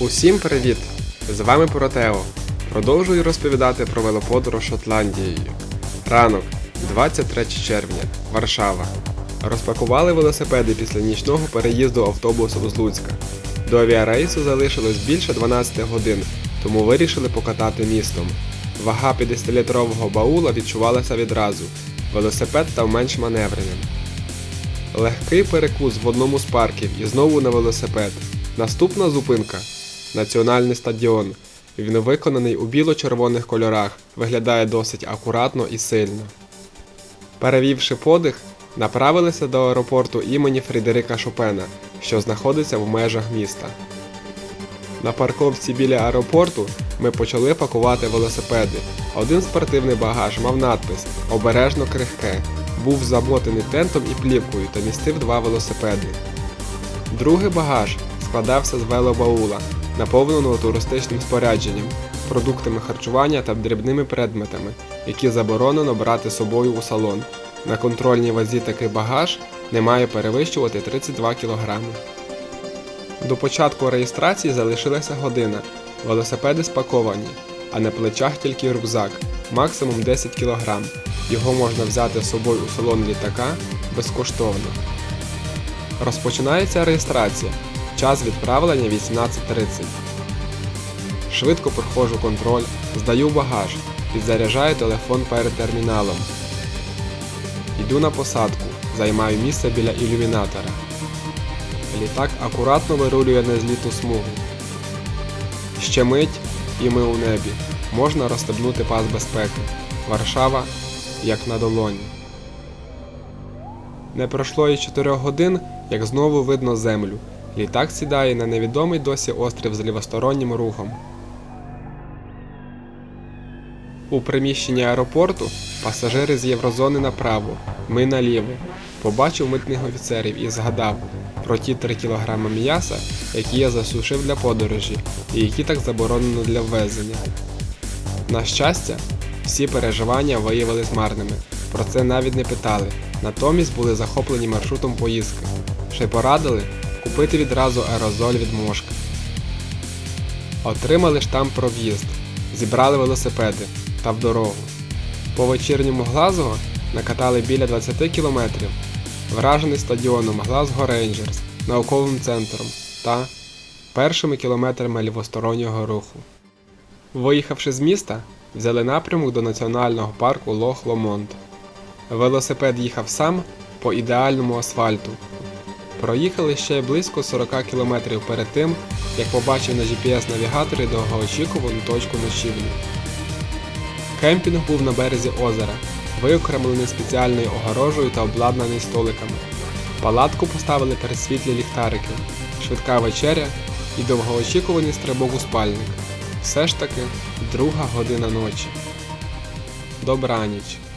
Усім привіт! З вами Протео. Продовжую розповідати про велоподорож Шотландією. Ранок, 23 червня, Варшава. Розпакували велосипеди після нічного переїзду автобусом з Луцька. До авіарейсу залишилось більше 12 годин, тому вирішили покатати містом. Вага 50-літрового баула відчувалася відразу. Велосипед став менш маневреним. Легкий перекус в одному з парків і знову на велосипед. Наступна зупинка Національний стадіон. Він виконаний у біло-червоних кольорах, виглядає досить акуратно і сильно. Перевівши подих, направилися до аеропорту імені Фрідерика Шопена, що знаходиться в межах міста. На парковці біля аеропорту ми почали пакувати велосипеди. Один спортивний багаж мав надпис Обережно крихке. Був замотаний тентом і плівкою та містив два велосипеди. Другий багаж складався з велобаула, наповненого туристичним спорядженням, продуктами харчування та дрібними предметами, які заборонено брати з собою у салон. На контрольній вазі такий багаж не має перевищувати 32 кг. До початку реєстрації залишилася година. Велосипеди спаковані, а на плечах тільки рюкзак, максимум 10 кг. Його можна взяти з собою у салон літака безкоштовно. Розпочинається реєстрація. Час відправлення 18.30. Швидко проходжу контроль, здаю багаж, підзаряджаю телефон перед терміналом. Йду на посадку, займаю місце біля ілюмінатора. Літак акуратно вирулює на зліту смугу. Ще мить і ми у небі. Можна розстебнути пас безпеки. Варшава як на долоні. Не пройшло і 4 годин, як знову видно землю. Літак сідає на невідомий досі острів з лівостороннім рухом. У приміщенні аеропорту пасажири з Єврозони направо, ми наліво. Побачив митних офіцерів і згадав про ті 3 кг м'яса, які я засушив для подорожі і які так заборонено для ввезення. На щастя, всі переживання виявились марними, про це навіть не питали, натомість були захоплені маршрутом поїздки. Ще порадили купити відразу аерозоль від мошки. Отримали штамп про в'їзд, зібрали велосипеди та в дорогу. По вечірньому Глазго накатали біля 20 кілометрів, вражений стадіоном Глазго Рейнджерс, науковим центром та першими кілометрами лівостороннього руху. Виїхавши з міста, взяли напрямок до національного парку Лох Ломонд. Велосипед їхав сам по ідеальному асфальту. Проїхали ще близько 40 кілометрів перед тим, як побачив на GPS-навігаторі довгоочікувану точку ночівлі. Кемпінг був на березі озера, виокремлений спеціальною огорожею та обладнаний столиками. Палатку поставили перед світлі ліхтарики, швидка вечеря і довгоочікуваний стрибок у спальник. Все ж таки, друга година ночі. Добраніч.